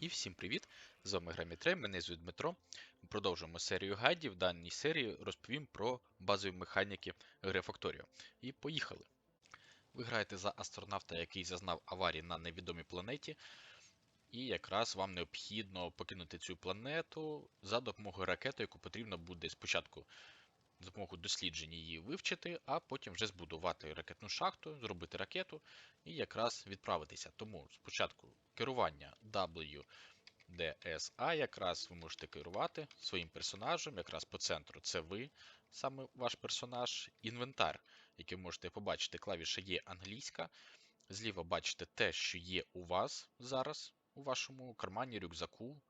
І всім привіт! З вами Грамітрей, мене звуть Дмитро. Ми продовжуємо серію гайдів. В даній серії розповім про базові механіки гри Factorio. І поїхали! Ви граєте за астронавта, який зазнав аварії на невідомій планеті. І якраз вам необхідно покинути цю планету за допомогою ракети, яку потрібно буде спочатку за досліджень її вивчити, а потім вже збудувати ракетну шахту, зробити ракету і якраз відправитися. Тому спочатку керування WDSA, якраз ви можете керувати своїм персонажем, якраз по центру це ви, саме ваш персонаж, інвентар, який ви можете побачити, клавіша є англійська. Зліва бачите те, що є у вас зараз у вашому кармані, рюкзаку.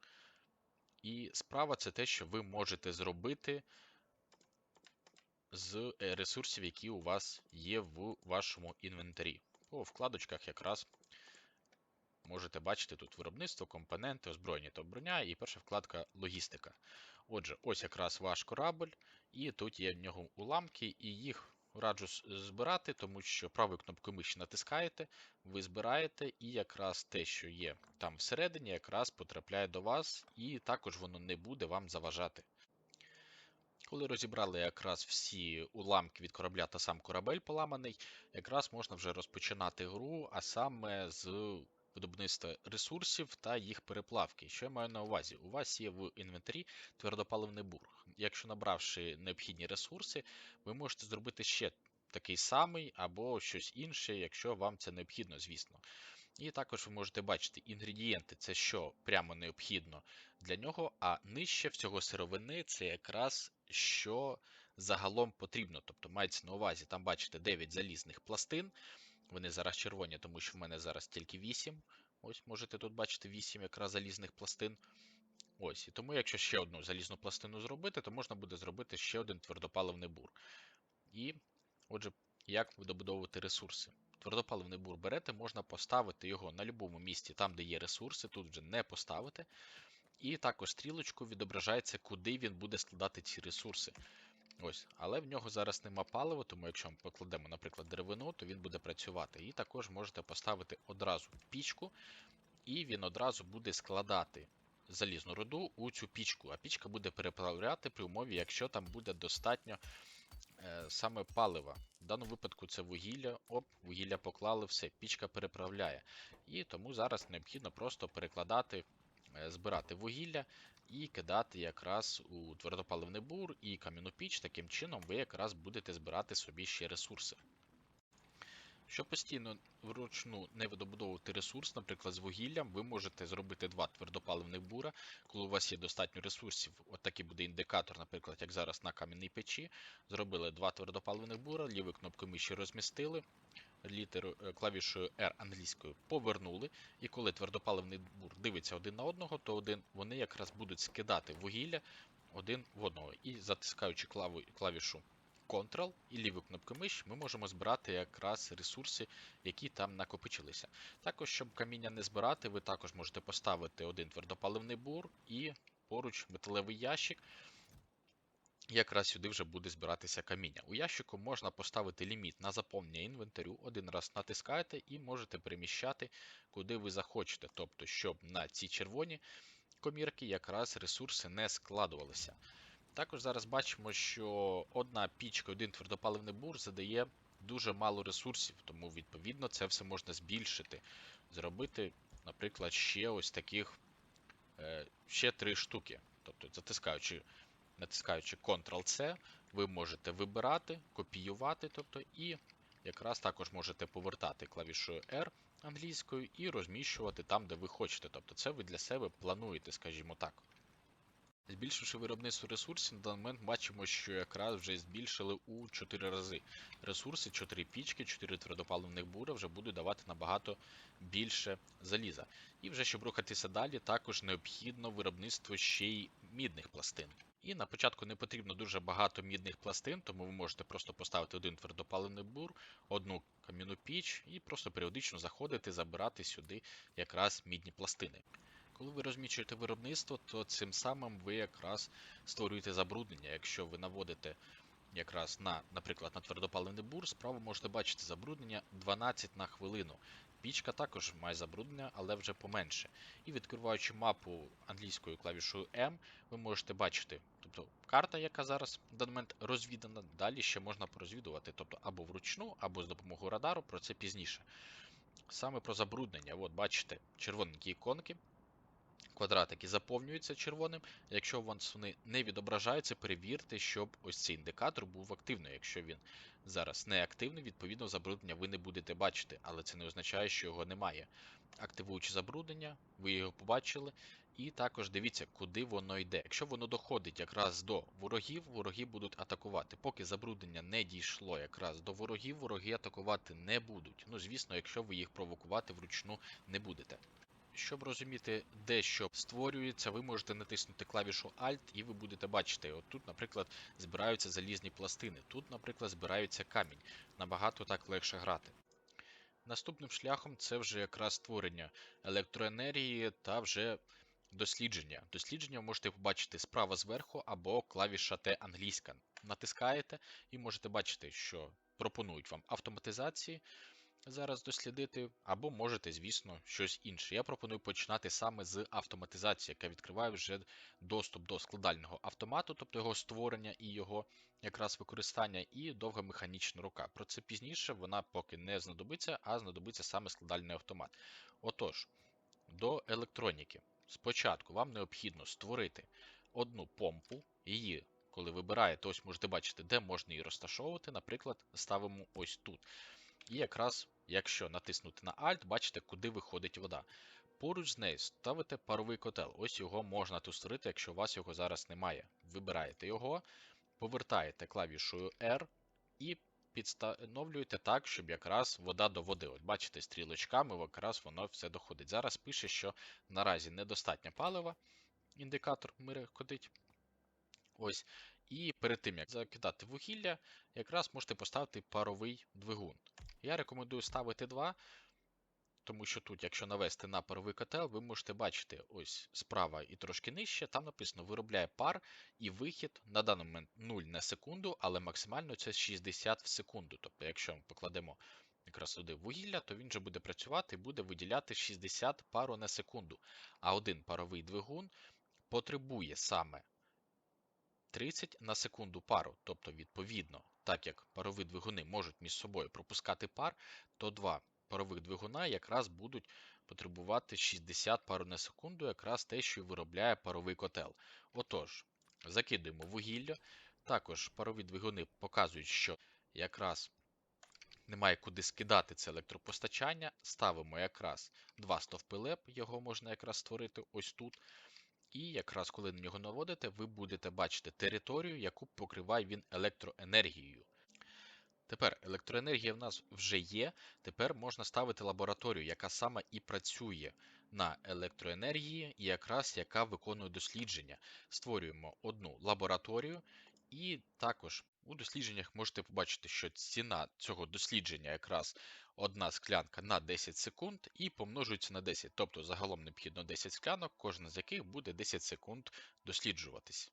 І справа це те, що ви можете зробити з е, ресурсів, які у вас є в вашому інвентарі. По вкладочках якраз можете бачити тут виробництво, компоненти, озброєння та броня, і перша вкладка логістика. Отже, ось якраз ваш корабль, і тут є в нього уламки, і їх раджу збирати, тому що правою кнопкою миші натискаєте, ви збираєте, і якраз те, що є там всередині, якраз потрапляє до вас, і також воно не буде вам заважати. Коли розібрали якраз всі уламки від корабля та сам корабель поламаний, якраз можна вже розпочинати гру, а саме з видобництва ресурсів та їх переплавки. Що я маю на увазі? У вас є в інвентарі твердопаливний бур. Якщо набравши необхідні ресурси, ви можете зробити ще такий самий або щось інше, якщо вам це необхідно, звісно. І також ви можете бачити інгредієнти, це що прямо необхідно для нього, а нижче всього сировини це якраз що загалом потрібно. Тобто мається на увазі, там бачите 9 залізних пластин. Вони зараз червоні, тому що в мене зараз тільки 8. Ось можете тут бачити 8 якраз залізних пластин. Ось, і тому, якщо ще одну залізну пластину зробити, то можна буде зробити ще один твердопаливний бур. І, отже, як добудовувати ресурси? Твердопаливний бур берете, можна поставити його на будь-якому місці, там, де є ресурси, тут вже не поставити. І також стрілочку відображається, куди він буде складати ці ресурси. Ось, Але в нього зараз нема палива, тому якщо ми покладемо, наприклад, деревину, то він буде працювати. І також можете поставити одразу пічку, і він одразу буде складати залізну руду у цю пічку. А пічка буде переплавляти при умові, якщо там буде достатньо е, саме палива. В даному випадку це вугілля, оп, вугілля поклали, все, пічка переправляє. І тому зараз необхідно просто перекладати. Е, збирати вугілля і кидати якраз у твердопаливний бур і кам'яну піч. Таким чином ви якраз будете збирати собі ще ресурси. Щоб постійно вручну не видобудовувати ресурс, наприклад, з вугіллям, ви можете зробити два твердопаливних бура, коли у вас є достатньо ресурсів. От такий буде індикатор, наприклад, як зараз на кам'яній печі. Зробили два твердопаливних бура, лівою кнопкою миші розмістили, літеру е, клавішою R англійською повернули. І коли твердопаливний бур дивиться один на одного, то один вони якраз будуть скидати вугілля один в одного. І затискаючи клавішу Ctrl і лівою кнопкою миші ми можемо збирати якраз ресурси, які там накопичилися. Також, щоб каміння не збирати, ви також можете поставити один твердопаливний бур і поруч металевий ящик. Якраз сюди вже буде збиратися каміння. У ящику можна поставити ліміт на заповнення інвентарю. Один раз натискаєте і можете переміщати, куди ви захочете. Тобто, щоб на ці червоні комірки якраз ресурси не складувалися. Також зараз бачимо, що одна пічка, один твердопаливний бур задає дуже мало ресурсів, тому відповідно це все можна збільшити. Зробити, наприклад, ще ось таких е, ще три штуки. Тобто, затискаючи, натискаючи Ctrl-C, ви можете вибирати, копіювати, тобто, і якраз також можете повертати клавішою R англійською і розміщувати там, де ви хочете. Тобто, це ви для себе плануєте, скажімо так. Збільшивши виробництво ресурсів, на даний момент бачимо, що якраз вже збільшили у 4 рази. Ресурси, 4 пічки, 4 твердопаливних бура вже будуть давати набагато більше заліза. І вже щоб рухатися далі, також необхідно виробництво ще й мідних пластин. І на початку не потрібно дуже багато мідних пластин, тому ви можете просто поставити один твердопаливний бур, одну кам'яну піч і просто періодично заходити, забирати сюди якраз мідні пластини. Коли ви розмічуєте виробництво, то цим самим ви якраз створюєте забруднення. Якщо ви наводите якраз на, наприклад, на твердопаливний бур, справа можете бачити забруднення 12 на хвилину. Пічка також має забруднення, але вже поменше. І відкриваючи мапу англійською клавішою M, ви можете бачити, тобто карта, яка зараз в даний момент розвідана, далі ще можна порозвідувати, тобто або вручну, або з допомогою радару, про це пізніше. Саме про забруднення, от бачите, червоненькі іконки, квадратики заповнюються червоним. Якщо вони не відображаються, перевірте, щоб ось цей індикатор був активний. Якщо він зараз не активний, відповідно забруднення ви не будете бачити, але це не означає, що його немає. Активуючи забруднення, ви його побачили. І також дивіться, куди воно йде. Якщо воно доходить якраз до ворогів, вороги будуть атакувати. Поки забруднення не дійшло якраз до ворогів, вороги атакувати не будуть. Ну, звісно, якщо ви їх провокувати вручну не будете. Щоб розуміти, де що створюється, ви можете натиснути клавішу Alt і ви будете бачити, от тут, наприклад, збираються залізні пластини, тут, наприклад, збирається камінь. Набагато так легше грати. Наступним шляхом це вже якраз створення електроенергії та вже дослідження. Дослідження ви можете побачити справа зверху або клавіша Т англійська. Натискаєте і можете бачити, що пропонують вам автоматизації зараз дослідити, або можете, звісно, щось інше. Я пропоную починати саме з автоматизації, яка відкриває вже доступ до складального автомату, тобто його створення і його якраз використання, і довга механічна рука. Про це пізніше вона поки не знадобиться, а знадобиться саме складальний автомат. Отож, до електроніки. Спочатку вам необхідно створити одну помпу, її. Коли вибираєте, ось можете бачити, де можна її розташовувати. Наприклад, ставимо ось тут. І якраз, якщо натиснути на Alt, бачите, куди виходить вода. Поруч з нею ставите паровий котел. Ось його можна тут створити, якщо у вас його зараз немає. Вибираєте його, повертаєте клавішою R і підстановлюєте так, щоб якраз вода до води. От бачите, стрілочками якраз воно все доходить. Зараз пише, що наразі недостатньо палива. Індикатор мирекотить. Ось. І перед тим, як закидати вугілля, якраз можете поставити паровий двигун. Я рекомендую ставити 2, тому що тут, якщо навести на паровий котел, ви можете бачити ось справа і трошки нижче, там написано виробляє пар і вихід на даний момент 0 на секунду, але максимально це 60 в секунду. Тобто, якщо ми покладемо якраз туди вугілля, то він вже буде працювати і буде виділяти 60 пару на секунду. А один паровий двигун потребує саме 30 на секунду пару. Тобто, відповідно, так як парові двигуни можуть між собою пропускати пар, то два парових двигуна якраз будуть потребувати 60 пару на секунду, якраз те, що виробляє паровий котел. Отож, закидуємо вугілля. Також парові двигуни показують, що якраз немає куди скидати це електропостачання. Ставимо якраз два стовпи леп, його можна якраз створити ось тут. І якраз коли на нього наводите, ви будете бачити територію, яку покриває він електроенергією. Тепер електроенергія в нас вже є. Тепер можна ставити лабораторію, яка саме і працює на електроенергії, і якраз яка виконує дослідження. Створюємо одну лабораторію, і також у дослідженнях можете побачити, що ціна цього дослідження якраз одна склянка на 10 секунд і помножується на 10. Тобто загалом необхідно 10 склянок, кожна з яких буде 10 секунд досліджуватись.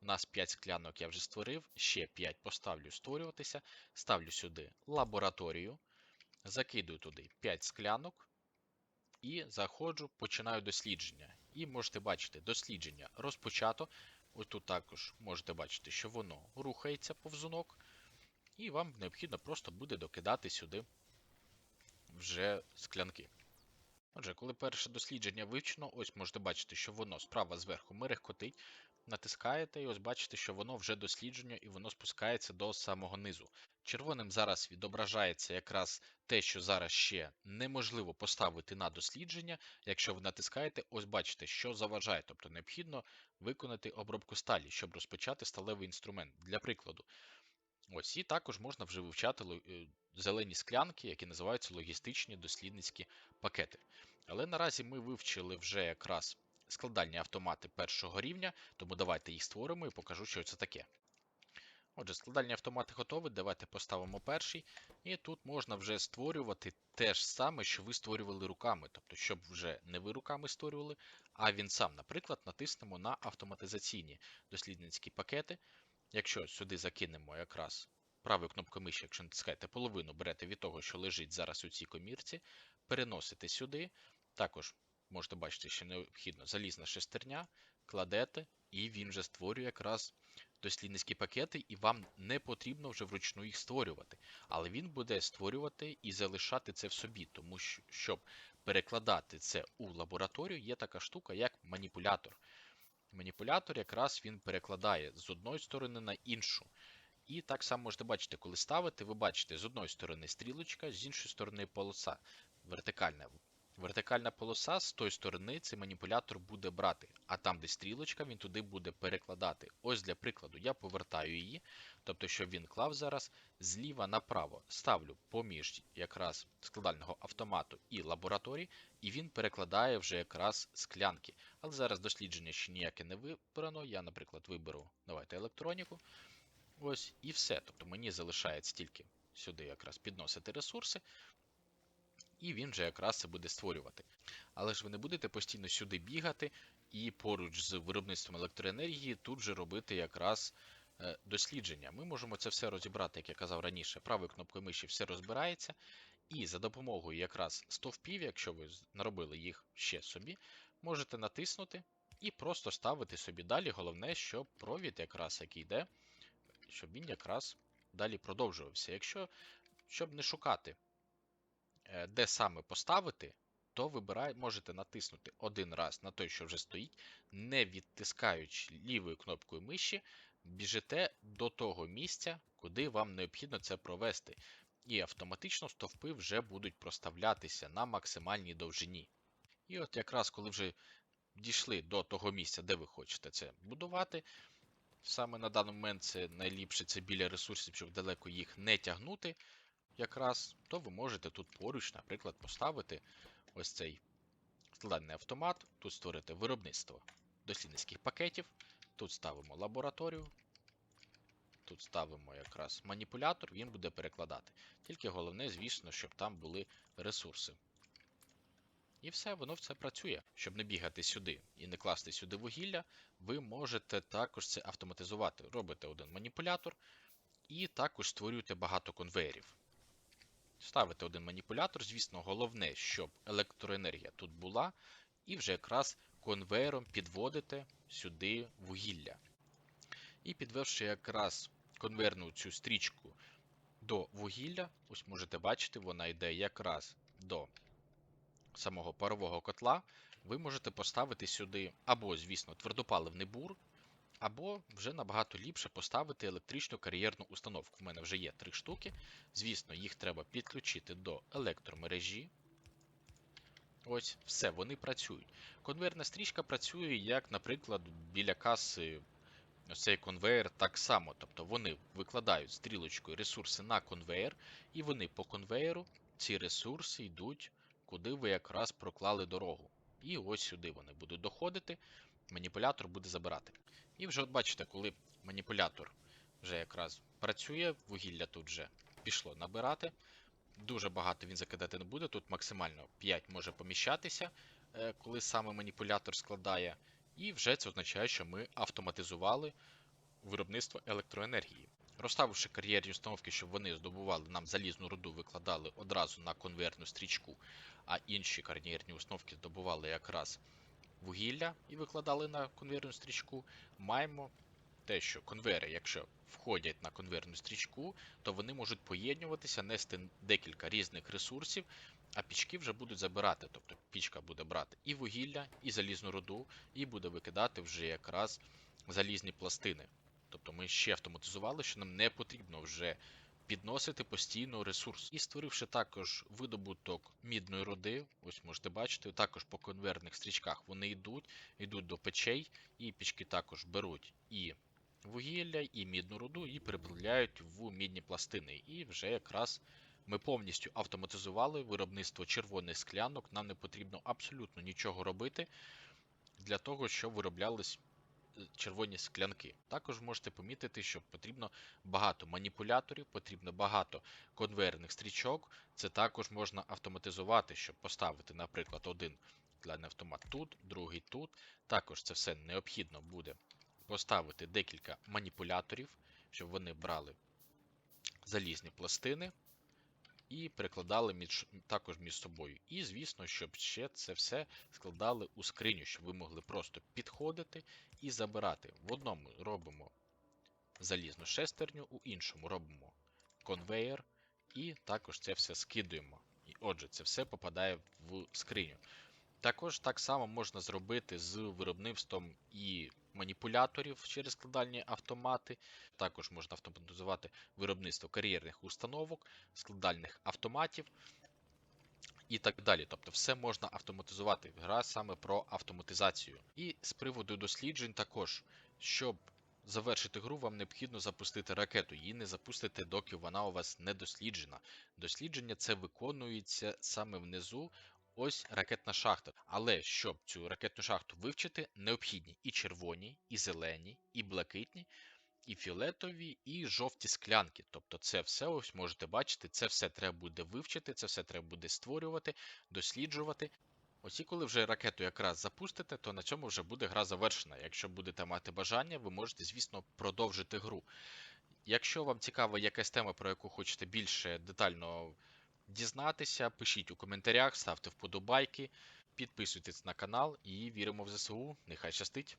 У нас 5 склянок я вже створив, ще 5 поставлю створюватися. Ставлю сюди лабораторію, закидую туди 5 склянок і заходжу, починаю дослідження. І можете бачити, дослідження розпочато. Ось тут також можете бачити, що воно рухається повзунок, і вам необхідно просто буде докидати сюди вже склянки. Отже, коли перше дослідження вивчено, ось можете бачити, що воно справа зверху мерехкотить, натискаєте і ось бачите, що воно вже дослідження і воно спускається до самого низу. Червоним зараз відображається якраз те, що зараз ще неможливо поставити на дослідження. Якщо ви натискаєте, ось бачите, що заважає, тобто необхідно виконати обробку сталі, щоб розпочати сталевий інструмент. Для прикладу. Ось і також можна вже вивчати е, зелені склянки, які називаються логістичні дослідницькі пакети. Але наразі ми вивчили вже якраз складальні автомати першого рівня, тому давайте їх створимо і покажу, що це таке. Отже, складальні автомати готові. Давайте поставимо перший. І тут можна вже створювати те ж саме, що ви створювали руками. Тобто, щоб вже не ви руками створювали, а він сам, наприклад, натиснемо на автоматизаційні дослідницькі пакети. Якщо сюди закинемо якраз правою кнопкою миші, якщо натискаєте половину, берете від того, що лежить зараз у цій комірці, переносите сюди. Також можете бачити, що необхідно залізна шестерня, кладете, і він вже створює якраз дослідницькі пакети, і вам не потрібно вже вручну їх створювати. Але він буде створювати і залишати це в собі, тому що щоб перекладати це у лабораторію, є така штука, як маніпулятор. Маніпулятор якраз він перекладає з одної сторони на іншу. І так само можете бачити, коли ставите, ви бачите з одної сторони стрілочка, з іншої сторони полоса. Вертикальна. Вертикальна полоса з тої сторони цей маніпулятор буде брати, а там, де стрілочка, він туди буде перекладати. Ось для прикладу, я повертаю її, тобто, щоб він клав зараз зліва направо. Ставлю поміж якраз складального автомату і лабораторії, і він перекладає вже якраз склянки. Але зараз дослідження ще ніяке не вибрано. Я, наприклад, виберу давайте електроніку. Ось і все. Тобто мені залишається тільки сюди якраз підносити ресурси, і він вже якраз це буде створювати. Але ж ви не будете постійно сюди бігати і поруч з виробництвом електроенергії тут же робити якраз е, дослідження. Ми можемо це все розібрати, як я казав раніше, правою кнопкою миші все розбирається. І за допомогою якраз стовпів, якщо ви наробили їх ще собі, можете натиснути і просто ставити собі далі. Головне, щоб провід якраз який йде, щоб він якраз далі продовжувався. Якщо щоб не шукати, де саме поставити, то вибирай, можете натиснути один раз на той, що вже стоїть, не відтискаючи лівою кнопкою миші, біжите до того місця, куди вам необхідно це провести. І автоматично стовпи вже будуть проставлятися на максимальній довжині. І от якраз коли вже дійшли до того місця, де ви хочете це будувати, саме на даний момент це найліпше це біля ресурсів, щоб далеко їх не тягнути, якраз, то ви можете тут поруч, наприклад, поставити ось цей складальний автомат, тут створити виробництво дослідницьких пакетів, тут ставимо лабораторію, тут ставимо якраз маніпулятор, він буде перекладати. Тільки головне, звісно, щоб там були ресурси. І все, воно все працює. Щоб не бігати сюди і не класти сюди вугілля, ви можете також це автоматизувати. Робите один маніпулятор і також створюєте багато конвеєрів. Ставите один маніпулятор, звісно, головне, щоб електроенергія тут була, і вже якраз конвейером підводите сюди вугілля. І підвівши якраз конвейерну цю стрічку до вугілля, ось можете бачити, вона йде якраз до самого парового котла, ви можете поставити сюди або, звісно, твердопаливний бур, або вже набагато ліпше поставити електричну кар'єрну установку. В мене вже є три штуки. Звісно, їх треба підключити до електромережі. Ось, все, вони працюють. Конвейерна стрічка працює, як, наприклад, біля каси цей конвейер так само. Тобто вони викладають стрілочкою ресурси на конвейер, і вони по конвейеру ці ресурси йдуть, куди ви якраз проклали дорогу. І ось сюди вони будуть доходити, маніпулятор буде забирати. І вже от бачите, коли маніпулятор вже якраз працює, вугілля тут вже пішло набирати. Дуже багато він закидати не буде. Тут максимально 5 може поміщатися, е, коли саме маніпулятор складає. І вже це означає, що ми автоматизували виробництво електроенергії. Розставивши кар'єрні установки, щоб вони здобували нам залізну руду, викладали одразу на конвейерну стрічку, а інші кар'єрні установки здобували якраз вугілля і викладали на конвейерну стрічку, маємо те, що конвейери, якщо входять на конвейерну стрічку, то вони можуть поєднуватися, нести декілька різних ресурсів, а пічки вже будуть забирати. Тобто пічка буде брати і вугілля, і залізну руду, і буде викидати вже якраз залізні пластини. Тобто ми ще автоматизували, що нам не потрібно вже підносити постійно ресурс. І створивши також видобуток мідної руди, ось можете бачити, також по конвейерних стрічках вони йдуть, йдуть до печей, і пічки також беруть і вугілля, і мідну руду, і переплавляють в мідні пластини. І вже якраз ми повністю автоматизували виробництво червоних склянок. Нам не потрібно абсолютно нічого робити для того, щоб вироблялись червоні склянки. Також можете помітити, що потрібно багато маніпуляторів, потрібно багато конвейерних стрічок. Це також можна автоматизувати, щоб поставити, наприклад, один складний автомат тут, другий тут. Також це все необхідно буде поставити декілька маніпуляторів, щоб вони брали залізні пластини. І перекладали між, також між собою. І, звісно, щоб ще це все складали у скриню, щоб ви могли просто підходити і забирати. В одному робимо залізну шестерню, у іншому робимо конвейер, і також це все скидуємо. І отже, це все попадає в скриню. Також так само можна зробити з виробництвом і маніпуляторів через складальні автомати. Також можна автоматизувати виробництво кар'єрних установок, складальних автоматів і так далі. Тобто все можна автоматизувати. Гра саме про автоматизацію. І з приводу досліджень також, щоб завершити гру, вам необхідно запустити ракету. Її не запустите, доки вона у вас не досліджена. Дослідження це виконується саме внизу. Ось ракетна шахта. Але щоб цю ракетну шахту вивчити, необхідні і червоні, і зелені, і блакитні, і фіолетові, і жовті склянки. Тобто це все ось можете бачити, це все треба буде вивчити, це все треба буде створювати, досліджувати. Ось і коли вже ракету якраз запустите, то на цьому вже буде гра завершена. Якщо будете мати бажання, ви можете, звісно, продовжити гру. Якщо вам цікава якась тема, про яку хочете більше детально дізнатися, пишіть у коментарях, ставте вподобайки, підписуйтесь на канал і віримо в ЗСУ. Нехай щастить!